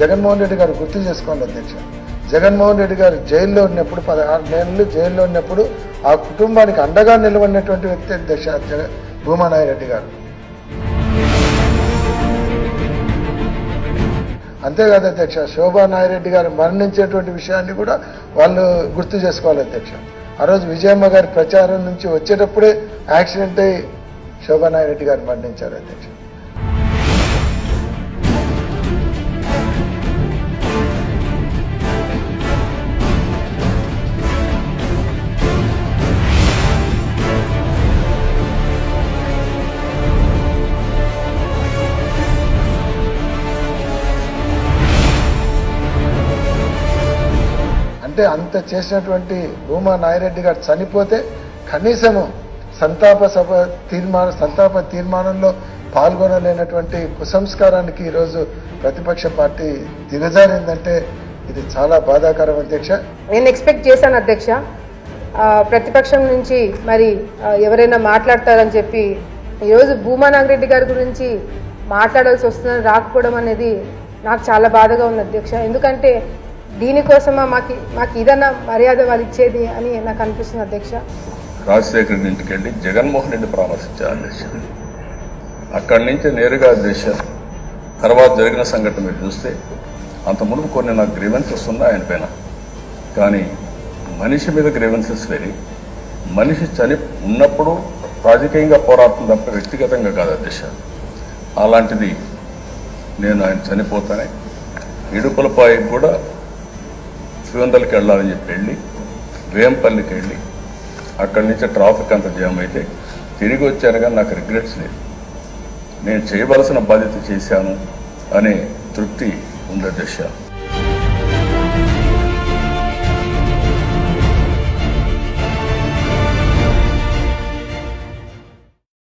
జగన్మోహన్ రెడ్డి గారు గుర్తు చేసుకోండి అధ్యక్ష. జగన్మోహన్ రెడ్డి గారు జైల్లో ఉన్నప్పుడు పదహారు నెలలు జైల్లో ఉన్నప్పుడు ఆ కుటుంబానికి అండగా నిలబడినటువంటి వ్యక్తి అధ్యక్ష జగ భూమానాయరెడ్డి గారు. అంతేకాదు అధ్యక్ష శోభా నాయరెడ్డి గారు మరణించేటువంటి విషయాన్ని కూడా వాళ్ళు గుర్తు చేసుకోవాలి అధ్యక్ష. ఆ రోజు విజయమ్మ గారి ప్రచారం నుంచి వచ్చేటప్పుడే యాక్సిడెంట్ అయి శోభా నాయరెడ్డి గారు మరణించారు అధ్యక్ష. అంటే అంత చేసినటువంటి భూమా నాయిరెడ్డి గారు చనిపోతే కనీసము సంతాప సభ తీర్మానం సంతాప తీర్మానంలో పాల్గొనలేనటువంటి కుసంస్కారానికి ఈరోజు ప్రతిపక్ష పార్టీ దిగజారిందంటే ఇది చాలా బాధాకరం అధ్యక్ష. నేను ఎక్స్పెక్ట్ చేశాను అధ్యక్ష. ప్రతిపక్షం నుంచి మరి ఎవరైనా మాట్లాడతారని చెప్పి ఈరోజు భూమా నాగిరెడ్డి గారి గురించి మాట్లాడాల్సి వస్తుందని రాకపోవడం అనేది నాకు చాలా బాధగా ఉంది అధ్యక్ష. ఎందుకంటే దీనికోసమా మాకు మాకు ఇదన్నా మర్యాద వాళ్ళు ఇచ్చేది అని నాకు అనిపిస్తుంది అధ్యక్ష. రాజశేఖర్ ఇంటికి వెళ్ళి జగన్మోహన్ రెడ్డి పరామర్శించారు అధ్యక్ష. అక్కడి నుంచి నేరుగా అధ్యక్ష తర్వాత జరిగిన సంఘటన మీరు చూస్తే అంత మునుపు కొన్ని నాకు గ్రీవెన్సెస్ ఉన్నాయి ఆయన పైన. కానీ మనిషి మీద గ్రీవెన్సెస్ లేని మనిషి చని ఉన్నప్పుడు రాజకీయంగా పోరాటం తప్ప వ్యక్తిగతంగా కాదు అధ్యక్ష. అలాంటిది నేను ఆయన చనిపోతానే ఇడుపులపాయి కూడా శివందలకి వెళ్ళాలని చెప్పి వెళ్ళి వేంపల్లికి వెళ్ళి అక్కడి నుంచి ట్రాఫిక్ అంత జామ్ అయితే తిరిగి వచ్చాను కానీ నాకు రిగ్రెట్స్ లేదు. నేను చేయవలసిన బాధ్యత చేశాను అనే తృప్తి ఉంది దశ.